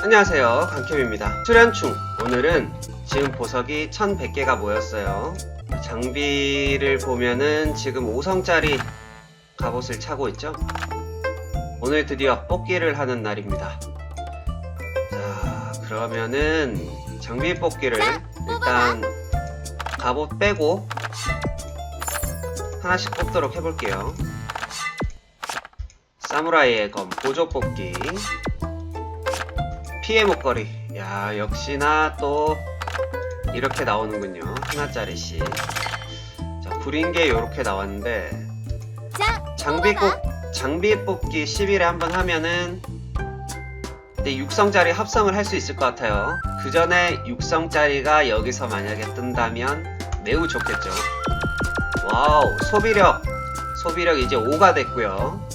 안녕하세요. 강캠입니다. 수련충. 오늘은 지금 보석이 1100개가 모였어요. 장비를 보면은 지금 5성짜리 갑옷을 차고 있죠? 오늘 드디어 뽑기를 하는 날입니다. 자 그러면은 장비 뽑기를 일단 갑옷 빼고 하나씩 뽑도록 해볼게요. 사무라이의 검 보조 뽑기 피해 목걸이. 야, 역시나 또 이렇게 나오는군요. 하나짜리씩. 자, 구린 게 이렇게 나왔는데 자, 장비 꼭 장비 뽑기 10일에 한번 하면은 근데 6성짜리 합성을 할 수 있을 것 같아요. 그 전에 6성짜리가 여기서 만약에 뜬다면 매우 좋겠죠. 와우, 소비력. 소비력 이제 5가 됐고요.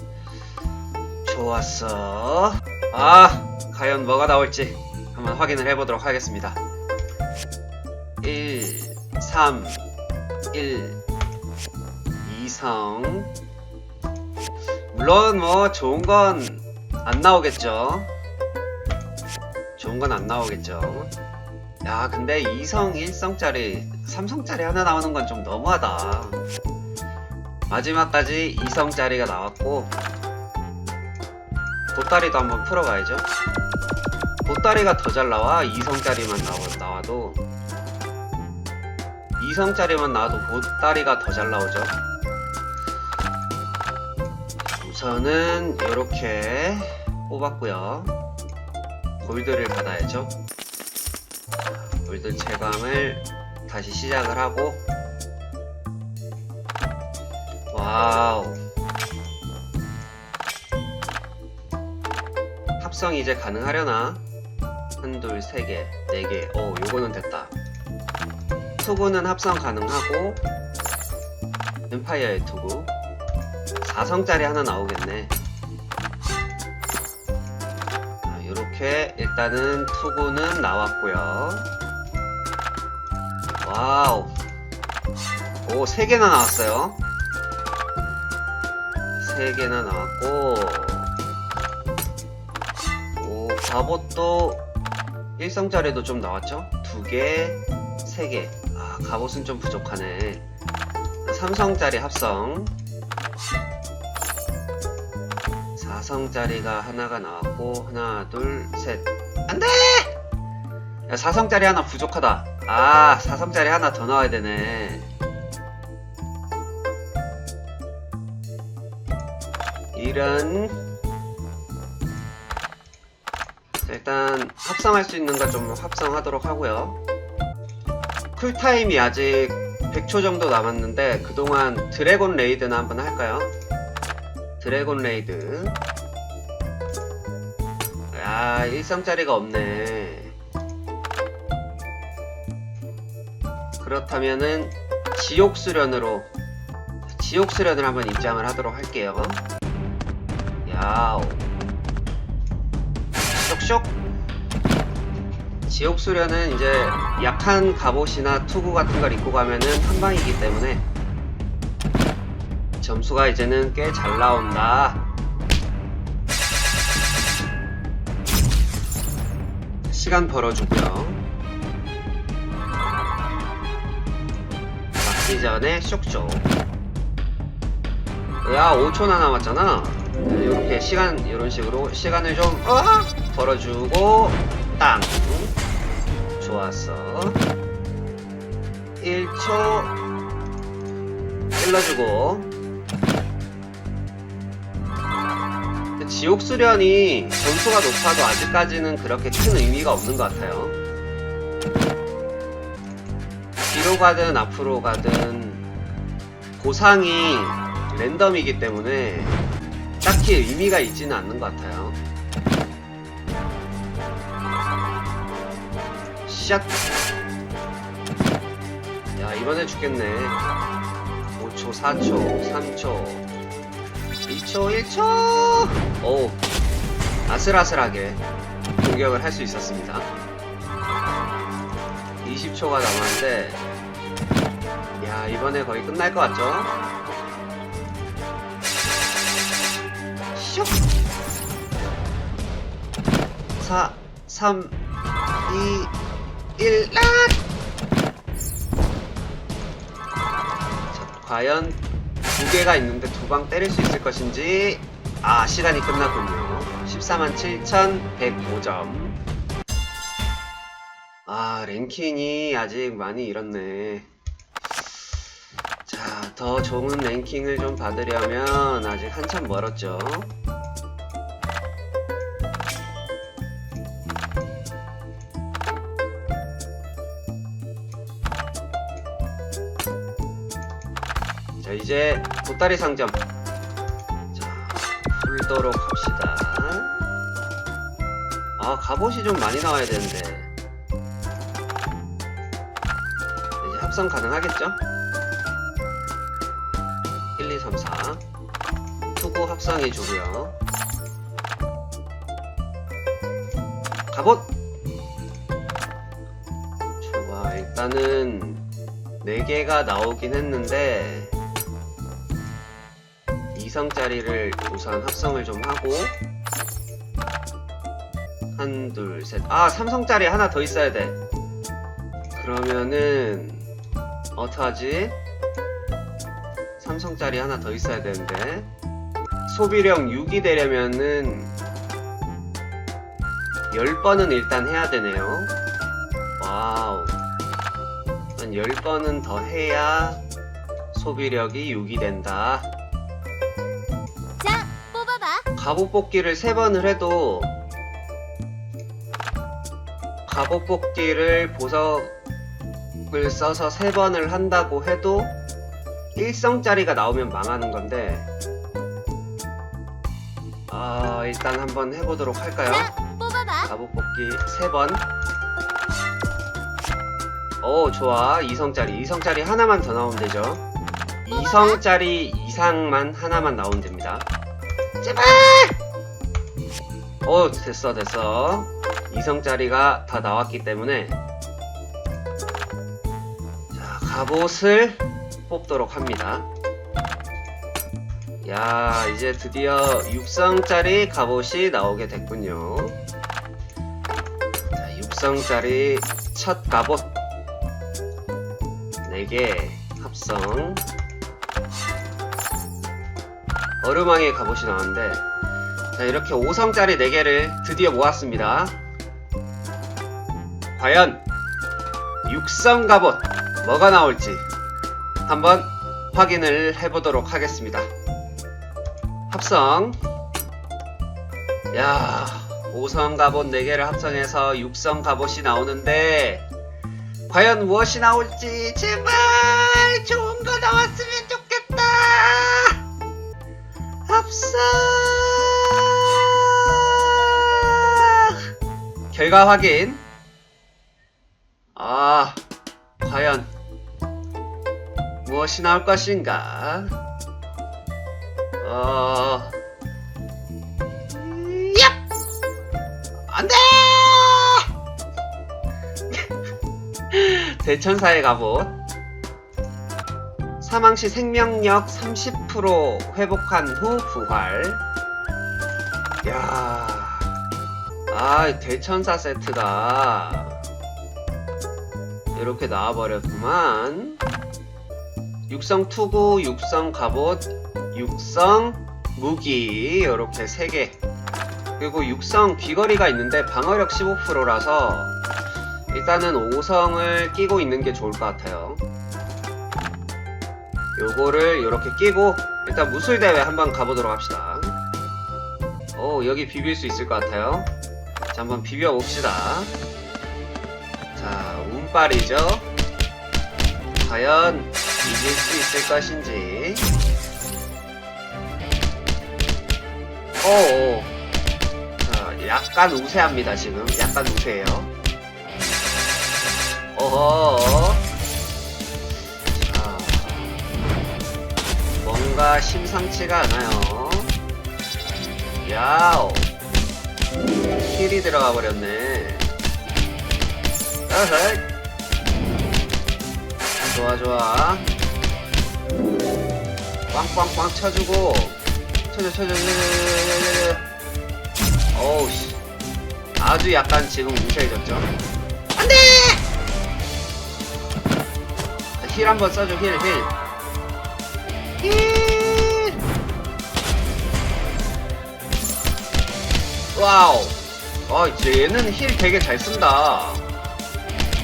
좋았어. 아, 과연 뭐가 나올지 한번 확인을 해보도록 하겠습니다. 1, 3, 1, 2성. 물론 뭐 좋은 건 안 나오겠죠. 좋은 건 안 나오겠죠. 야, 근데 2성, 1성짜리, 3성짜리 하나 나오는 건 좀 너무하다. 마지막까지 2성짜리가 나왔고, 보따리도 한번 풀어가야죠. 보따리가 더 잘 나와? 2성짜리만 나와, 나와도? 2성짜리만 나와도 보따리가 더 잘 나오죠? 우선은 이렇게 뽑았고요. 골드를 받아야죠. 골드 체감을 다시 시작을 하고. 와우. 합성 이제 가능하려나? 한, 둘, 세 개, 네 개. 어, 요거는 됐다. 투구는 합성 가능하고, 엠파이어의 투구. 4성짜리 하나 나오겠네. 자, 요렇게 일단은 투구는 나왔고요. 와우. 오, 3개나 나왔어요. 3개나 나왔고, 오, 갑옷도 1성짜리도 좀 나왔죠? 2개, 3개. 아, 갑옷은 좀 부족하네. 3성짜리 합성. 4성짜리가 하나가 나왔고, 하나, 둘, 셋. 안 돼! 야, 4성짜리 하나 부족하다. 아, 4성짜리 하나 더 나와야 되네. 이런 일단 합성할 수 있는 거 좀 합성하도록 하고요. 쿨타임이 아직 100초 정도 남았는데 그동안 드래곤 레이드나 한번 할까요? 드래곤 레이드. 야, 1성짜리가 없네. 그렇다면은 지옥 수련으로 지옥 수련을 한번 입장을 하도록 할게요. 야오. 쇽쇽 지옥 수련은 이제 약한 갑옷이나 투구 같은 걸 입고 가면은 한 방이기 때문에 점수가 이제는 꽤 잘 나온다. 시간 벌어주고요. 맞기 전에 쇽쇽. 야, 5초나 남았잖아. 이렇게 시간 이런 식으로 시간을 좀 어? 벌어주고 땅. 좋았어. 1초 찔러주고. 지옥 수련이 점수가 높아도 아직까지는 그렇게 큰 의미가 없는 것 같아요. 뒤로 가든 앞으로 가든 보상이 랜덤이기 때문에 딱히 의미가 있지는 않는 것 같아요. 샷! 야, 이번에 죽겠네. 5초, 4초, 3초, 2초, 1초! 오, 아슬아슬하게 공격을 할 수 있었습니다. 20초가 남았는데, 야, 이번에 거의 끝날 것 같죠? 슉! 4, 3, 2, 1, 라! 자, 과연 두 개가 있는데 두 방 때릴 수 있을 것인지. 아, 시간이 끝났군요. 14만 7,105점. 아, 랭킹이 아직 많이 잃었네. 자, 더 좋은 랭킹을 좀 받으려면 아직 한참 멀었죠. 이제 보따리 상점. 자, 풀도록 합시다. 아, 갑옷이 좀 많이 나와야 되는데. 이제 합성 가능하겠죠? 1, 2, 3, 4. 투구 합성해 주고요. 갑옷! 좋아, 일단은 4개가 나오긴 했는데 2성짜리를 우선 합성을 좀 하고 한, 둘, 셋. 아, 3성짜리 하나 더 있어야 돼. 그러면은 어떡하지? 삼성짜리 하나 더 있어야 되는데 소비력 6이 되려면은 10번은 일단 해야 되네요 와우 한 10번은 더 해야 소비력이 6이 된다. 갑옷 뽑기를 3번을 해도 갑옷 뽑기를 보석을 써서 3번을 한다고 해도 1성짜리가 나오면 망하는 건데 아 일단 한번 해보도록 할까요? 갑옷 뽑기 3번. 오 좋아. 2성짜리. 2성짜리 하나만 더 나오면 되죠. 2성짜리 이상만 하나만 나오면 됩니다 제발! 오 됐어 됐어. 2성짜리가 다 나왔기 때문에. 자 갑옷을 뽑도록 합니다. 야 이제 드디어 6성짜리 갑옷이 나오게 됐군요. 자 6성짜리 첫 갑옷. 4개 합성 얼음왕의 갑옷이 나왔는데 자 이렇게 5성짜리 4개를 드디어 모았습니다. 과연 6성 갑옷 뭐가 나올지 한번 확인을 해보도록 하겠습니다. 합성. 야 5성 갑옷 4개를 합성해서 6성 갑옷이 나오는데 과연 무엇이 나올지 제발 좋은 거 나왔으면 합성 결과 확인. 아 과연 무엇이 나올 것인가? 어. 얍! 안 돼! 대천사의 갑옷 사망 시 생명력 30% 회복한 후 부활. 야, 아 대천사 세트가 이렇게 나와버렸구만. 육성 투구, 육성 갑옷, 육성 무기 이렇게 세 개. 그리고 육성 귀걸이가 있는데 방어력 15%라서 일단은 5성을 끼고 있는 게 좋을 것 같아요. 요거를 이렇게 끼고 일단 무술대회 한번 가보도록 합시다. 오 여기 비빌 수 있을 것 같아요. 자 한번 비벼 봅시다. 자 운빨이죠. 과연 이길 수 있을 것인지. 오. 자 약간 우세합니다 지금. 약간 우세해요. 어허. 뭔가 심상치가 않아요. 야오. 힐이 들어가 버렸네. 어허. 좋아, 좋아. 꽝꽝꽝 쳐주고. 쳐줘, 쳐줘, 쳐줘, 쳐줘, 쳐줘. 어우, 씨. 아주 약간 지금 무시해졌죠. 안돼! 힐 한번 써줘 힐 힐. 힐. 와우. 아, 얘는 힐 되게 잘 쓴다.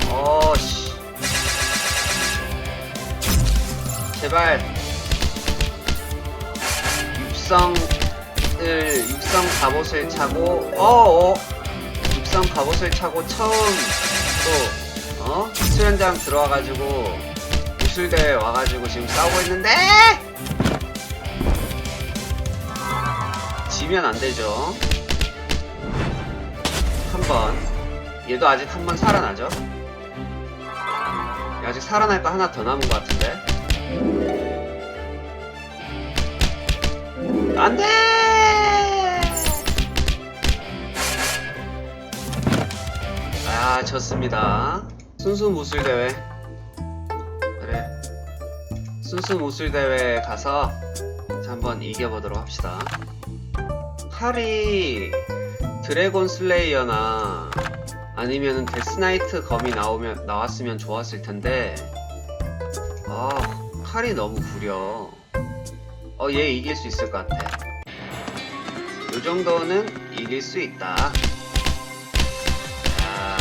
어, 씨. 제발. 육성을, 육성 갑옷을 차고, 어어. 육성 갑옷을 차고 처음 또, 어? 수련장 들어와가지고, 무술대회 와가지고 지금 싸우고 있는데! 지면 안 되죠. 한 번. 얘도 아직 한 번 살아나죠? 얘 아직 살아날 거 하나 더 남은 것 같은데? 안 돼! 아, 졌습니다. 순수 무술 대회. 그래. 순수 무술 대회 가서 한번 이겨보도록 합시다. 칼이 드래곤 슬레이어나 아니면은 데스나이트 검이 나오면 나왔으면 좋았을 텐데 아 칼이 너무 구려. 어 얘 이길 수 있을 것 같아. 요 정도는 이길 수 있다. 자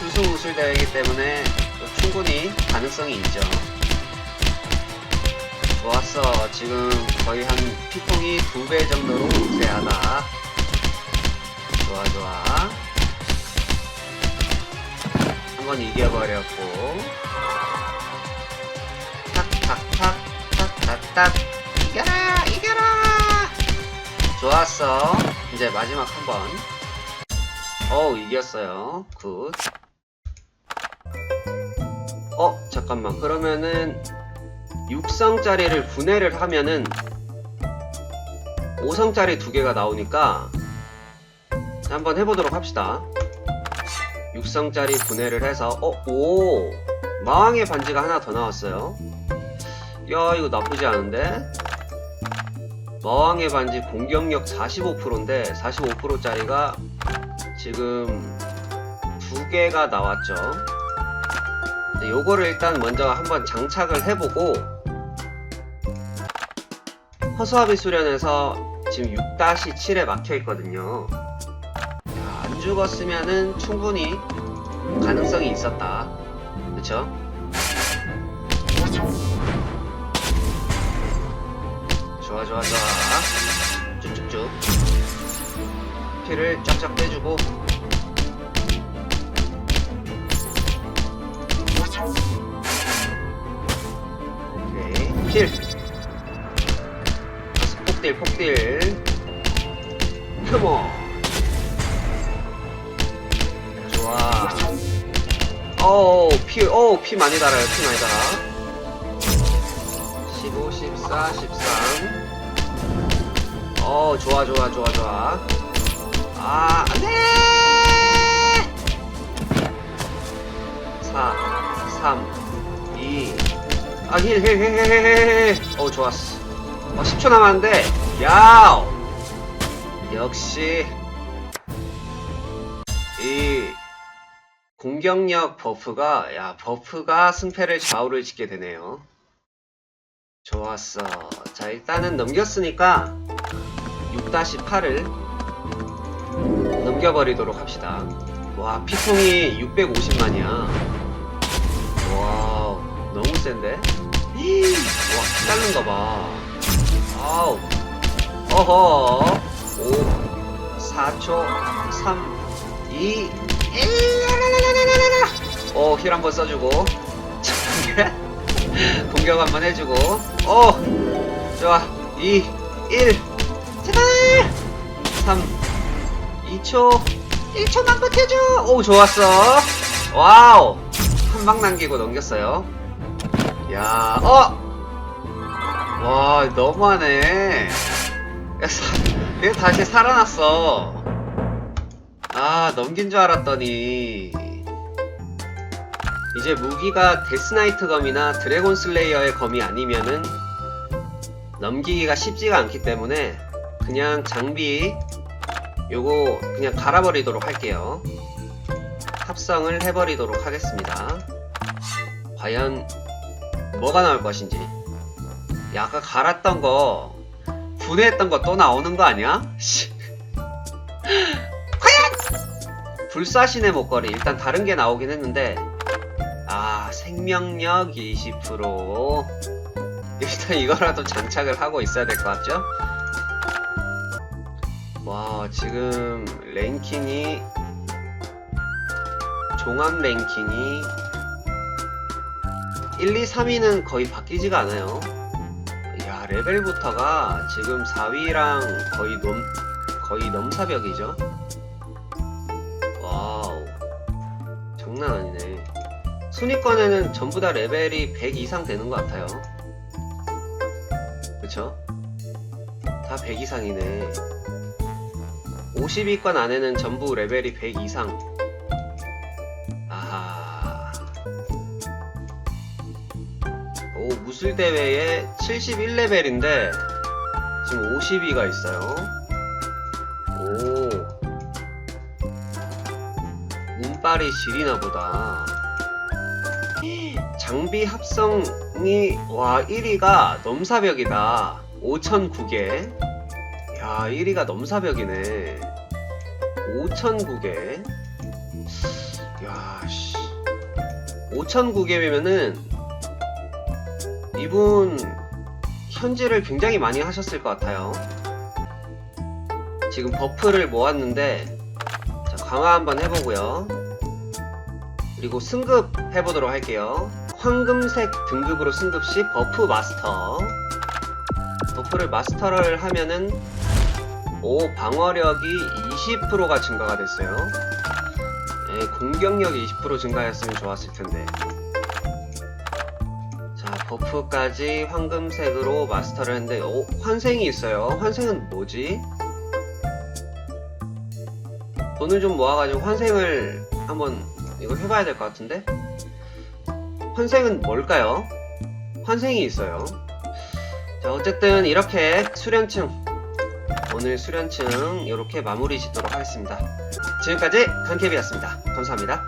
수수무술 대회이기 때문에 또 충분히 가능성이 있죠. 좋았어. 지금 거의 한 피통이 두 배 정도로 우세하다 좋아 좋아. 한번 이겨버렸고. 탁탁탁 탁탁탁. 이겨라 이겨라! 좋았어. 이제 마지막 한번. 어우 이겼어요. 굿. 어 잠깐만. 그러면은 6성짜리를 분해를 하면은 5성짜리 두 개가 나오니까 한번 해보도록 합시다. 6성짜리 분해를 해서 어? 오! 마왕의 반지가 하나 더 나왔어요. 야 이거 나쁘지 않은데? 마왕의 반지 공격력 45%인데 45%짜리가 지금 두 개가 나왔죠. 네, 요거를 일단 먼저 한번 장착을 해보고 허수아비 수련에서 지금 6-7에 막혀 있거든요. 죽었으면은 충분히 가능성이 있었다. 그쵸? 좋아, 좋아, 좋아. 쭉쭉쭉. 피를 쫙쫙 빼주고. 오케이. 필. 폭딜, 폭딜. 컴온. 어우, 피, 어우, 피 많이 달아요, 피 많이 달아. 15, 14, 13. 어, 좋아, 좋아, 좋아, 좋아. 아, 안 돼! 4, 3, 2. 아, 힐, 힐, 힐, 힐, 힐, 힐, 힐. 어, 좋았어. 어, 10초 남았는데, 야우! 역시, 이, 공격력 버프가, 야, 버프가 승패를 좌우를 짓게 되네요. 좋았어. 자, 일단은 넘겼으니까, 6-8을 넘겨버리도록 합시다. 와, 피통이 650만이야. 와, 너무 센데? 히, 와, 거 봐. 아우. 어허. 5, 4초, 3, 2, 1. 오, 힐 한번 써주고. 공격 한번 해주고. 오, 좋아. 2, 1. 제발! 3, 2초, 1초만 버텨줘! 오, 좋았어. 와우! 한 방 남기고 넘겼어요. 야, 어! 와, 너무하네. 야, 사, 얘 다시 살아났어. 아, 넘긴 줄 알았더니. 이제 무기가 데스나이트 검이나 드래곤 슬레이어의 검이 아니면은 넘기기가 쉽지가 않기 때문에 그냥 장비 요거 그냥 갈아버리도록 할게요. 합성을 해버리도록 하겠습니다. 과연 뭐가 나올 것인지. 야, 아까 갈았던 거, 분해했던 거 또 나오는 거 아니야? 씨. 과연! 불사신의 목걸이. 일단 다른 게 나오긴 했는데, 아, 생명력 20%. 일단 이거라도 장착을 하고 있어야 될 것 같죠? 와, 지금 랭킹이, 종합 랭킹이 1, 2, 3위는 거의 바뀌지가 않아요. 야, 레벨부터가 지금 4위랑 거의 넘, 거의 넘사벽이죠. 와우. 장난 아니네. 순위권에는 전부 다 레벨이 100 이상 되는 것 같아요. 그쵸? 다 100 이상이네. 50위권 안에는 전부 레벨이 100 이상. 아하. 오, 무술대회에 71레벨인데, 지금 50위가 있어요. 오. 운빨이 지리나 보다. 장비 합성이, 와, 1위가 넘사벽이다. 5,009개. 야, 1위가 넘사벽이네. 5,009개. 야, 씨. 5,009개면은, 이분, 현질을 굉장히 많이 하셨을 것 같아요. 지금 버프를 모았는데, 자, 강화 한번 해보고요. 그리고 승급 해보도록 할게요. 황금색 등급으로 승급 시 버프 마스터. 버프를 마스터를 하면은, 오, 방어력이 20%가 증가가 됐어요. 예, 공격력이 20% 증가했으면 좋았을 텐데. 자, 버프까지 황금색으로 마스터를 했는데, 오, 환생이 있어요. 환생은 뭐지? 돈을 좀 모아가지고 환생을 한번 이거 해봐야 될 것 같은데? 환생은 뭘까요? 환생이 있어요. 자, 어쨌든 이렇게 수련층, 오늘 수련층 이렇게 마무리 짓도록 하겠습니다. 지금까지 강캡이었습니다. 감사합니다.